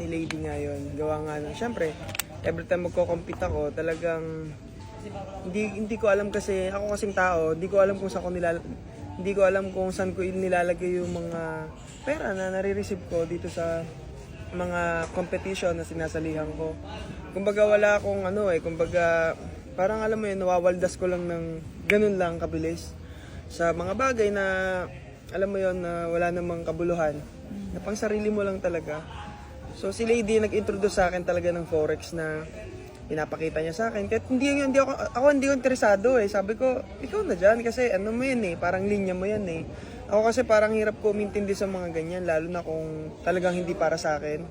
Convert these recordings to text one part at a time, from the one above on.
ni Lady ngayon. Gawa nga ng, syempre, every time magko-compete ako, talagang hindi hindi ko alam kasi ako kasing tao, hindi ko alam kung saan ko nilal hindi ko alam kung saan ko nilalagay yung mga pera na nare-receive ko dito sa mga competition na sinasalihan ko. Kumbaga wala akong ano eh, kumbaga parang alam mo yun, nawawaldas ko lang ng ganun lang kabilis sa mga bagay na alam mo yon na wala namang kabuluhan. Na pang sarili mo lang talaga. So si Lady nag-introduce sa akin talaga ng forex na pinapakita niya sa akin. Kahit hindi, hindi ako, ako hindi ko interesado eh. Sabi ko, ikaw na dyan kasi ano mo yan eh, parang linya mo yan eh. Ako kasi parang hirap ko umintindi sa mga ganyan, lalo na kung talagang hindi para sa akin.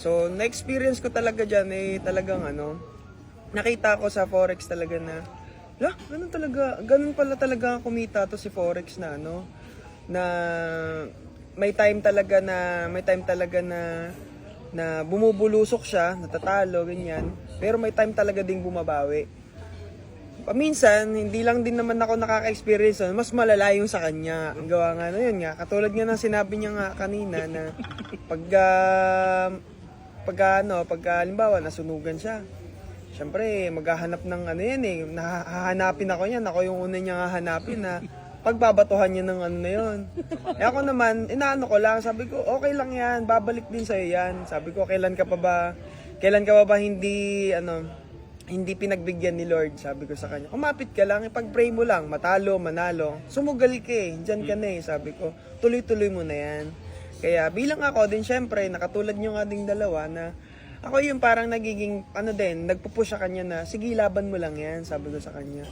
So, na-experience ko talaga dyan eh, talagang ano, nakita ko sa Forex talaga na, lah, ganun talaga, ganun pala talaga kumita to si Forex na ano, na may time talaga na, may time talaga na, na bumubulusok siya, natatalo, ganyan. Pero may time talaga ding bumabawi. Paminsan, hindi lang din naman ako nakaka-experience mas malala yung sa kanya. Ang gawa nga na yun nga, katulad nga ng sinabi niya nga kanina na pag, ah, pag ano, pag halimbawa, nasunugan siya. Siyempre, maghahanap ng ano yan eh, nahahanapin ako yan. Ako yung una niya hahanapin na pagbabatuhan niya ng ano na yun. Eh ako naman, inaano ko lang, sabi ko, okay lang yan, babalik din sa'yo yan. Sabi ko, kailan ka pa ba, kailan ka pa ba hindi, ano, hindi pinagbigyan ni Lord, sabi ko sa kanya. Kumapit ka lang, ipag-pray mo lang, matalo, manalo. Sumugal ka eh, dyan ka na eh, sabi ko. Tuloy-tuloy mo na yan. Kaya bilang ako din, syempre, nakatulad nyo nga ding dalawa na ako yung parang nagiging, ano din, nagpupush sa kanya na, sige, laban mo lang yan, sabi ko sa kanya.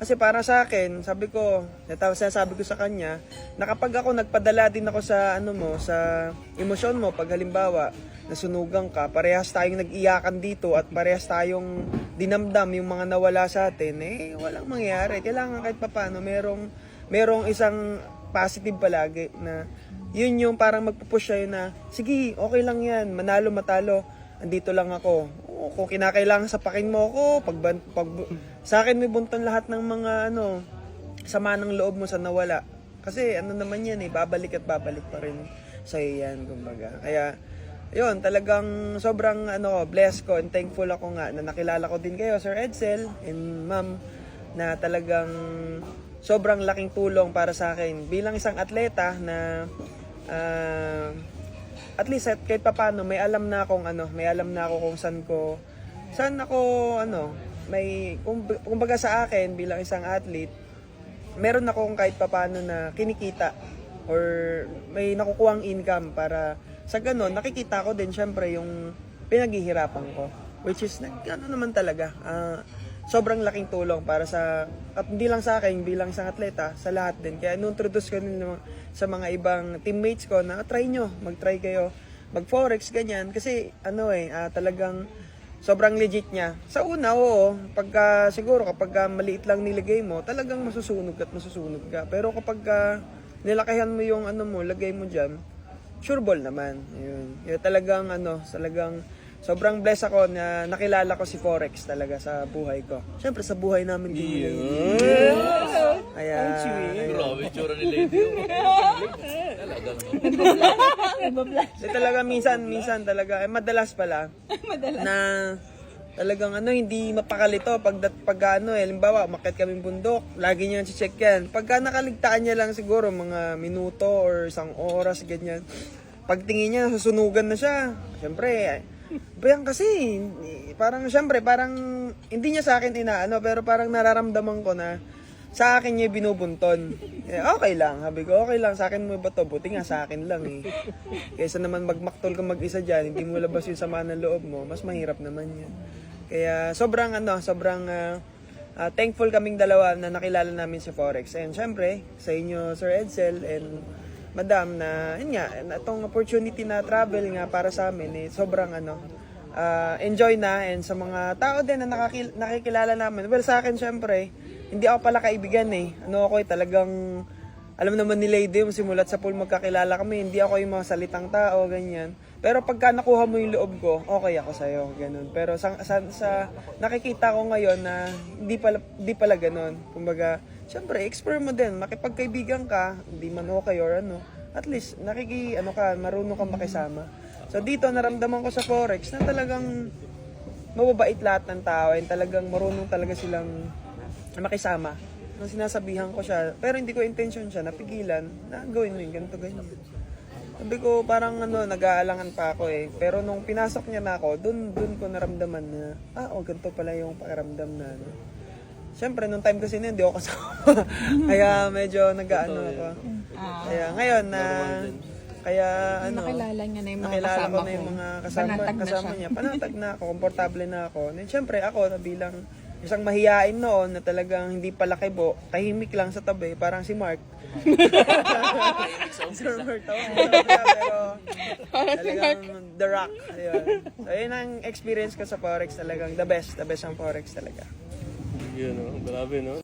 Kasi para sa akin, sabi ko, natawa sabi ko sa kanya, na kapag ako nagpadala din ako sa ano mo, sa emosyon mo, pag halimbawa, nasunugan ka, parehas tayong nag-iyakan dito at parehas tayong dinamdam yung mga nawala sa atin, eh, walang mangyayari. Kailangan kahit papano, merong, merong isang positive palagi na yun yung parang magpupush sa'yo na, sige, okay lang yan, manalo, matalo, andito lang ako. Oo, kung kinakailangan sapakin mo ako, pag, pag, sa akin may bunton lahat ng mga ano, sama ng loob mo sa nawala. Kasi ano naman yan eh, babalik at babalik pa rin sa yan, kumbaga. Kaya, yun, talagang sobrang ano, blessed ko and thankful ako nga na nakilala ko din kayo, Sir Edsel and Ma'am, na talagang sobrang laking tulong para sa akin bilang isang atleta na ah, at least at kahit papano may alam na akong ano, may alam na ako kung saan ko saan ako ano, may kung, kumbaga sa akin bilang isang athlete, meron akong kahit papano na kinikita or may nakukuhang income para sa ganun, nakikita ko din syempre yung pinaghihirapan ko. Which is, nag, ano naman talaga, ah, sobrang laking tulong para sa, at hindi lang sa akin, bilang isang atleta, sa lahat din. Kaya introduce ko din sa mga ibang teammates ko na try nyo, mag-try kayo, mag-forex, ganyan. Kasi ano eh, ah, talagang sobrang legit niya. Sa una, oo, pagka, siguro kapag ah, maliit lang nilagay mo, talagang masusunog at masusunog ka. Pero kapag ah, nilakayan mo yung ano mo, lagay mo dyan, sure ball naman. Yun. Kaya talagang ano, talagang sobrang blessed ako na nakilala ko si Forex talaga sa buhay ko. Siyempre sa buhay namin din. yun. Kaya, ayun. Grabe, tsura ni Lady. Talaga naman. Kasi talaga minsan, minsan talaga, eh, madalas pala, na talagang ano, hindi mapakalito pag, pag ano, eh, limbawa, makit kaming bundok, lagi niya check yan. Pagka nakaligtaan niya lang siguro mga minuto or isang oras, ganyan, pagtingin niya, susunugan na siya. Siyempre, Bayan kasi, parang siyempre, parang hindi niya sa akin inaano, pero parang nararamdaman ko na sa akin niya binubunton. Eh, okay lang, sabi ko, okay lang, sa akin mo ba to? Buti nga sa akin lang eh. Kaysa naman magmaktol ka mag-isa dyan, hindi mo labas yung sama ng loob mo, mas mahirap naman yan. Kaya sobrang ano, sobrang ah, ah, thankful kaming dalawa na nakilala namin si Forex. And syempre, sa inyo Sir Edsel and Madam na yun nga, itong opportunity na travel nga para sa amin eh, sobrang ano, ah, enjoy na and sa mga tao din na nakakil- nakikilala namin. Well, sa akin syempre, hindi ako pala kaibigan eh. Ano ako eh, talagang alam naman ni Lady, simulat sa pool magkakilala kami, hindi ako yung mga salitang tao, ganyan. Pero pagka nakuha mo yung loob ko, okay ako sa'yo, ganun. Pero sa, sa, sa nakikita ko ngayon na hindi pala, hindi pala ganun. Kumbaga, syempre, explore mo din, makipagkaibigan ka, hindi man okay or ano, at least, nakiki, ano ka, marunong kang makisama. So dito naramdaman ko sa Forex na talagang mababait lahat ng tao and talagang marunong talaga silang makisama. Nung sinasabihan ko siya, pero hindi ko intention siya, napigilan, na gawin mo yun, ganito, ganyan. Sabi ko, parang ano, nag-aalangan pa ako eh. Pero nung pinasok niya na ako, dun, dun ko naramdaman na, ah, oh, ganito pala yung pakiramdam na, ano. Siyempre, nung time kasi na yun, hindi ako kasama. Kaya medyo nag-ano ako. Ah, Kaya ngayon na, kaya ano, nakilala niya na yung mga nakilala kasama ko na yung mga kasama, Panatag na kasama siya. niya. Panatag na ako, komportable na ako. And syempre ako na bilang isang mahiyain noon na talagang hindi pala kibo, tahimik lang sa tabi, parang si Mark. si Mark, tawag siya, pero talagang the rock. Ayun. So yun ang experience ko sa Forex talagang the best, the best ang Forex talaga. Yun, no? Grabe, no?